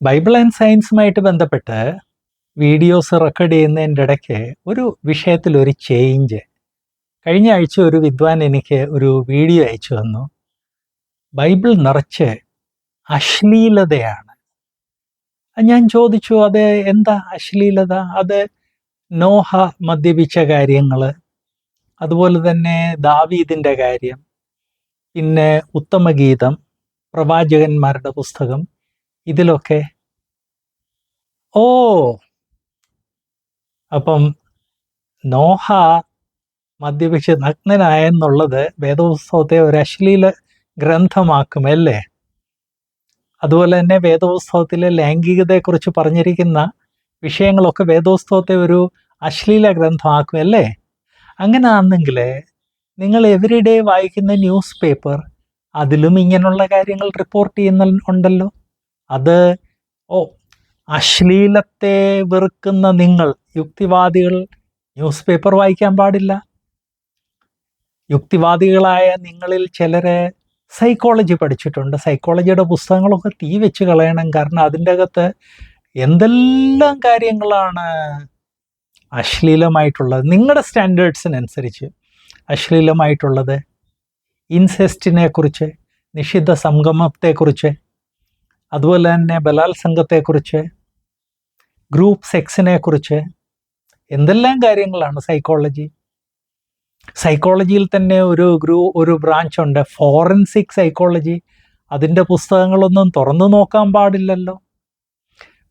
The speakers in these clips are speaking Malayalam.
ബൈബിൾ ആൻഡ് സയൻസുമായിട്ട് ബന്ധപ്പെട്ട് വീഡിയോസ് റെക്കോർഡ് ചെയ്യുന്നതിന്റെ ഇടയ്ക്ക് ഒരു വിഷയത്തിൽ ഒരു ചേഞ്ച് കഴിഞ്ഞ ആഴ്ച ഒരു വിദ്വാൻ എനിക്ക് ഒരു വീഡിയോ അയച്ചു തന്നു. ബൈബിൾ നിറച്ച് അശ്ലീലതയാണ്. ഞാൻ ചോദിച്ചു അത് എന്താ അശ്ലീലത? അത് നോഹ മദ്യപിച്ച കാര്യങ്ങൾ അതുപോലെ തന്നെ ദാവീദിന്റെ കാര്യം പിന്നെ ഉത്തമഗീതം പ്രവാചകന്മാരുടെ പുസ്തകം ഇതിലൊക്കെ. ഓ. അപ്പം നോഹ മദ്യപിച്ച് നഗ്നനായെന്നുള്ളത് വേദപുസ്തകത്തെ ഒരു അശ്ലീല ഗ്രന്ഥമാക്കും അല്ലേ അതുപോലെ തന്നെ വേദപുസ്തകത്തിലെ ലൈംഗികതയെക്കുറിച്ച് പറഞ്ഞിരിക്കുന്ന വിഷയങ്ങളൊക്കെ വേദോത്സവത്തെ ഒരു അശ്ലീല ഗ്രന്ഥമാക്കും അല്ലേ അങ്ങനെ ആണെങ്കിൽ നിങ്ങൾ എവരിഡേ വായിക്കുന്ന ന്യൂസ് പേപ്പർ അതിലും ഇങ്ങനെയുള്ള കാര്യങ്ങൾ റിപ്പോർട്ട് ചെയ്യുന്ന ഉണ്ടല്ലോ. അത് ഓ അശ്ലീലത്തെ വെറുക്കുന്ന നിങ്ങൾ യുക്തിവാദികൾ ന്യൂസ് പേപ്പർ വായിക്കാൻ പാടില്ല. യുക്തിവാദികളായ നിങ്ങളിൽ ചിലരെ സൈക്കോളജി പഠിച്ചിട്ടുണ്ട്. സൈക്കോളജിയുടെ പുസ്തകങ്ങളൊക്കെ തീ വെച്ച് കളയണം. കാരണം അതിന്റെ അകത്ത് എന്തെല്ലാം കാര്യങ്ങളാണ് അശ്ലീലമായിട്ടുള്ളത്. നിങ്ങളുടെ സ്റ്റാൻഡേർഡ്സിനനുസരിച്ച് അശ്ലീലമായിട്ടുള്ളത്. ഇൻസെസ്റ്റിനെ കുറിച്ച് നിഷിദ്ധ സംഗമത്തെക്കുറിച്ച് അതുപോലെ തന്നെ ബലാത്സംഗത്തെക്കുറിച്ച് ഗ്രൂപ്പ് സെക്സിനെ കുറിച്ച് എന്തെല്ലാം കാര്യങ്ങളാണ് സൈക്കോളജി സൈക്കോളജിയിൽ തന്നെ ഒരു ഗ്രൂ ഒരു ബ്രാഞ്ച് ഉണ്ട്. ഫോറൻസിക് സൈക്കോളജി അതിന്റെ പുസ്തകങ്ങളൊന്നും തുറന്നു നോക്കാൻ പാടില്ലല്ലോ.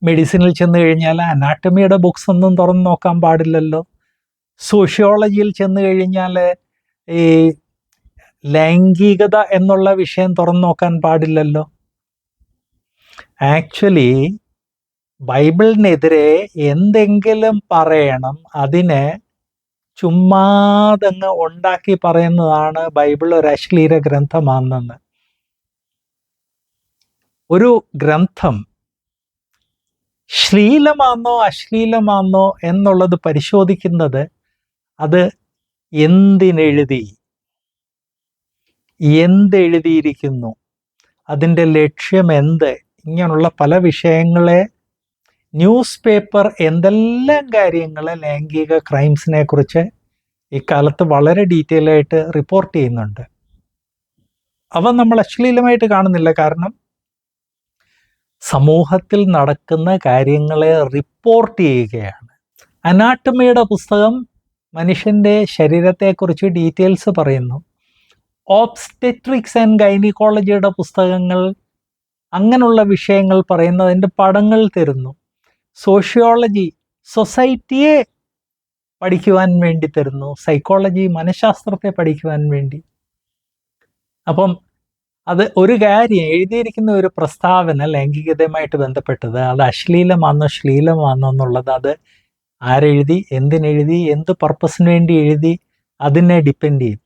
മെഡിസിനിൽ ചെന്ന് കഴിഞ്ഞാൽ അനാട്ടമിയുടെ ബുക്സ് ഒന്നും തുറന്നു നോക്കാൻ പാടില്ലല്ലോ. സോഷ്യോളജിയിൽ ചെന്ന് കഴിഞ്ഞാൽ ഈ ലൈംഗികത എന്നുള്ള വിഷയം തുറന്നു നോക്കാൻ പാടില്ലല്ലോ. ആക്ച്വലി ബൈബിളിനെതിരെ എന്തെങ്കിലും പറയണം അതിനെ ചുമ്മാതങ്ങ് ഉണ്ടാക്കി പറയുന്നതാണ് ബൈബിൾ ഒരു അശ്ലീല ഗ്രന്ഥമാണെന്ന്. ഒരു ഗ്രന്ഥം ശ്ലീലമാണോ അശ്ലീലമാണോ എന്നുള്ളത് പരിശോധിക്കുന്നത് അത് എന്തിനെഴുതി? എന്തെഴുതിയിരിക്കുന്നു? അതിന്റെ ലക്ഷ്യം എന്ത്? ഇങ്ങനെയുള്ള പല വിഷയങ്ങളെ ന്യൂസ് പേപ്പർ എന്തെല്ലാം കാര്യങ്ങളെ ലൈംഗിക ക്രൈംസിനെ കുറിച്ച് ഇക്കാലത്ത് വളരെ ഡീറ്റെയിൽ ആയിട്ട് റിപ്പോർട്ട് ചെയ്യുന്നുണ്ട്. അവ നമ്മൾ അശ്ലീലമായിട്ട് കാണുന്നില്ല. കാരണം സമൂഹത്തിൽ നടക്കുന്ന കാര്യങ്ങളെ റിപ്പോർട്ട് ചെയ്യുകയാണ്. അനാട്ടമിയുടെ പുസ്തകം മനുഷ്യന്റെ ശരീരത്തെക്കുറിച്ച് ഡീറ്റെയിൽസ് പറയുന്നു. ഓബ്സ്റ്റെട്രിക്സ് ആൻഡ് ഗൈനിക്കോളജിയുടെ പുസ്തകങ്ങൾ അങ്ങനെയുള്ള വിഷയങ്ങൾ പറയുന്നതിന്റെ പടങ്ങൾ തരുന്നു. സോഷ്യോളജി സൊസൈറ്റിയെ പഠിക്കുവാൻ വേണ്ടി തരുന്നു. സൈക്കോളജി മനഃശാസ്ത്രത്തെ പഠിക്കുവാൻ വേണ്ടി. അപ്പം അത് ഒരു കാര്യം എഴുതിയിരിക്കുന്ന ഒരു പ്രസ്താവന ലൈംഗികതയുമായിട്ട് ബന്ധപ്പെട്ടത് അത് അശ്ലീലമാണോ ശ്ലീലമാണോ എന്നുള്ളത് അത് ആരെഴുതി എന്തിനെഴുതി എന്ത് പർപ്പസിന് വേണ്ടി എഴുതി അതിനെ ഡിപ്പെൻഡ് ചെയ്യും.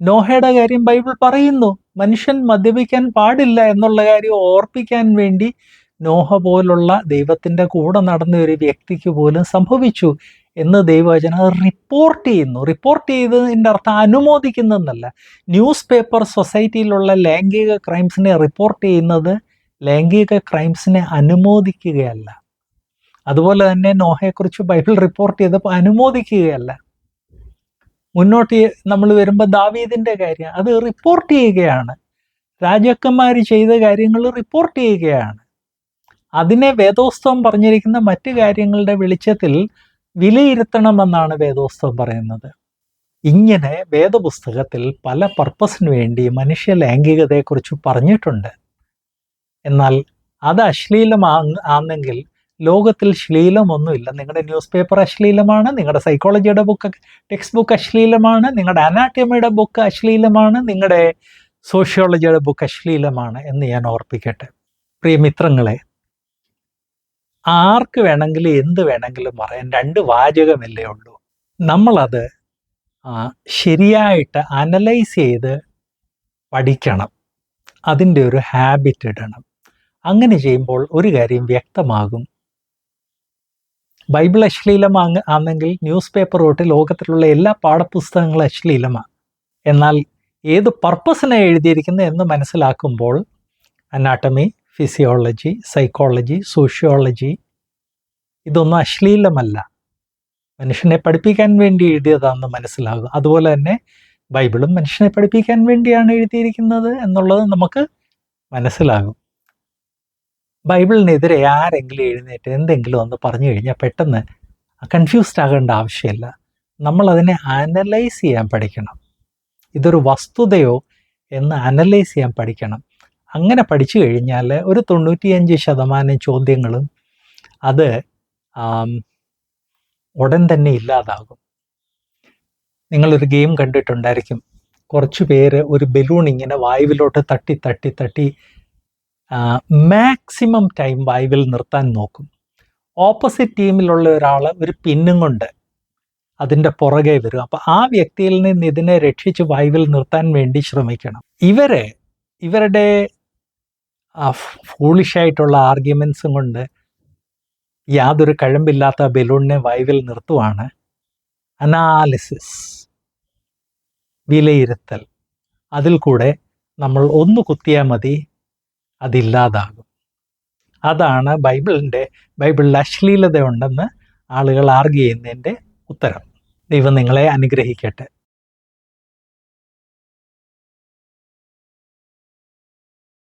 നോഹയുടെ കാര്യം ബൈബിൾ പറയുന്നു. മനുഷ്യൻ മദ്യപിക്കാൻ പാടില്ല എന്നുള്ള കാര്യം ഓർപ്പിക്കാൻ വേണ്ടി നോഹ പോലുള്ള ദൈവത്തിന്റെ കൂടെ നടന്ന ഒരു വ്യക്തിക്ക് പോലും സംഭവിച്ചു എന്ന് ദൈവവചനം റിപ്പോർട്ട് ചെയ്യുന്നു. റിപ്പോർട്ട് ചെയ്തതിന്റെ അർത്ഥം അനുമോദിക്കുന്നതെന്നല്ല ന്യൂസ് പേപ്പർ സൊസൈറ്റിയിലുള്ള ലൈംഗിക ക്രൈംസിനെ റിപ്പോർട്ട് ചെയ്യുന്നത് ലൈംഗിക ക്രൈംസിനെ അനുമോദിക്കുകയല്ല. അതുപോലെ തന്നെ നോഹയെക്കുറിച്ച് ബൈബിൾ റിപ്പോർട്ട് ചെയ്തപ്പോൾ അനുമോദിക്കുകയല്ല. മുന്നോട്ട് നമ്മൾ വരുമ്പോൾ ദാവീദിന്റെ കാര്യം. അത് റിപ്പോർട്ട് ചെയ്യുകയാണ്. രാജാക്കന്മാർ ചെയ്ത കാര്യങ്ങൾ റിപ്പോർട്ട് ചെയ്യുകയാണ്. അതിനെ വേദോസ്തവം പറഞ്ഞിരിക്കുന്ന മറ്റു കാര്യങ്ങളുടെ വെളിച്ചത്തിൽ വിലയിരുത്തണമെന്നാണ് വേദോസ്തവം പറയുന്നത്. ഇങ്ങനെ വേദപുസ്തകത്തിൽ പല പർപ്പസിന് വേണ്ടി മനുഷ്യ ലൈംഗികതയെക്കുറിച്ച് പറഞ്ഞിട്ടുണ്ട്. എന്നാൽ അത് അശ്ലീലമാ ആണെങ്കിൽ ലോകത്തിൽ ശ്ലീലമൊന്നുമില്ല. നിങ്ങളുടെ ന്യൂസ് പേപ്പർ അശ്ലീലമാണ് നിങ്ങളുടെ സൈക്കോളജിയുടെ ബുക്ക് ടെക്സ്റ്റ് ബുക്ക് അശ്ലീലമാണ് നിങ്ങളുടെ അനാട്ടമിയുടെ ബുക്ക് അശ്ലീലമാണ് നിങ്ങളുടെ സോഷ്യോളജിയുടെ ബുക്ക് അശ്ലീലമാണ് എന്ന് ഞാൻ ഓർപ്പിക്കട്ടെ. പ്രിയ മിത്രങ്ങളെ ആർക്ക് വേണമെങ്കിലും എന്ത് വേണമെങ്കിലും പറയാൻ രണ്ട് വാചകമല്ലേ ഉള്ളൂ. നമ്മളത് ശരിയായിട്ട് അനലൈസ് ചെയ്ത് പഠിക്കണം. അതിന്റെ ഒരു ഹാബിറ്റ് ഇടണം. അങ്ങനെ ചെയ്യുമ്പോൾ ഒരു കാര്യം വ്യക്തമാകും. ബൈബിൾ അശ്ലീലമാ ആണെങ്കിൽ ന്യൂസ് പേപ്പർ തൊട്ട് ലോകത്തിലുള്ള എല്ലാ പാഠപുസ്തകങ്ങളും അശ്ലീലമാണ്. എന്നാൽ ഏത് പർപ്പസിനെ എഴുതിയിരിക്കുന്നത് എന്ന് മനസ്സിലാക്കുമ്പോൾ അനാട്ടമി ഫിസിയോളജി സൈക്കോളജി സോഷ്യോളജി ഇതൊന്നും അശ്ലീലമല്ല. മനുഷ്യനെ പഠിപ്പിക്കാൻ വേണ്ടി എഴുതിയതാണെന്ന് മനസ്സിലാകും. അതുപോലെ തന്നെ ബൈബിളും മനുഷ്യനെ പഠിപ്പിക്കാൻ വേണ്ടിയാണ് എഴുതിയിരിക്കുന്നത് എന്നുള്ളത് നമുക്ക് മനസ്സിലാകും. ബൈബിളിനെതിരെ ആരെങ്കിലും എഴുന്നേറ്റ് എന്തെങ്കിലും ഒന്ന് പറഞ്ഞു കഴിഞ്ഞാൽ പെട്ടെന്ന് കൺഫ്യൂസ്ഡ് ആകേണ്ട ആവശ്യമില്ല. നമ്മൾ അതിനെ അനലൈസ് ചെയ്യാൻ പഠിക്കണം. ഇതൊരു വസ്തുതയോ എന്ന് അനലൈസ് ചെയ്യാൻ പഠിക്കണം. അങ്ങനെ പഠിച്ചു കഴിഞ്ഞാൽ ഒരു തൊണ്ണൂറ്റിയഞ്ച് ശതമാനം ചോദ്യങ്ങളും അത് ഉടൻ തന്നെ ഇല്ലാതാകും. നിങ്ങളൊരു ഗെയിം കണ്ടിട്ടുണ്ടായിരിക്കും. കുറച്ച് പേര് ഒരു ബലൂൺ ഇങ്ങനെ വായുവിലോട്ട് തട്ടി തട്ടി തട്ടി മാക്സിമം ടൈം വായുവിൽ നിർത്താൻ നോക്കും. ഓപ്പോസിറ്റ് ടീമിലുള്ള ഒരാൾ ഒരു പിന്നും കൊണ്ട് അതിന്റെ പുറകെ വരും. അപ്പോൾ ആ വ്യക്തിയിൽ നിന്ന് ഇതിനെ രക്ഷിച്ച് വായുവിൽ നിർത്താൻ വേണ്ടി ശ്രമിക്കണം. ഇവരെ ഇവരുടെ ഫൂളിഷായിട്ടുള്ള ആർഗ്യുമെൻസും കൊണ്ട് യാതൊരു കഴമ്പില്ലാത്ത ബലൂണിനെ വായുവിൽ നിർത്തുവാണ് അനാലിസിസ് വിലയിരുത്തൽ. അതിൽ കൂടെ നമ്മൾ ഒന്ന് കുത്തിയാൽ മതി അതില്ലാതാകും. അതാണ് ബൈബിളിന്റെ ബൈബിളിൽ അശ്ലീലത ഉണ്ടെന്ന് ആളുകൾ ആർഗ്യ ചെയ്യുന്നതിന്റെ ഉത്തരം. ദൈവം നിങ്ങളെ അനുഗ്രഹിക്കട്ടെ.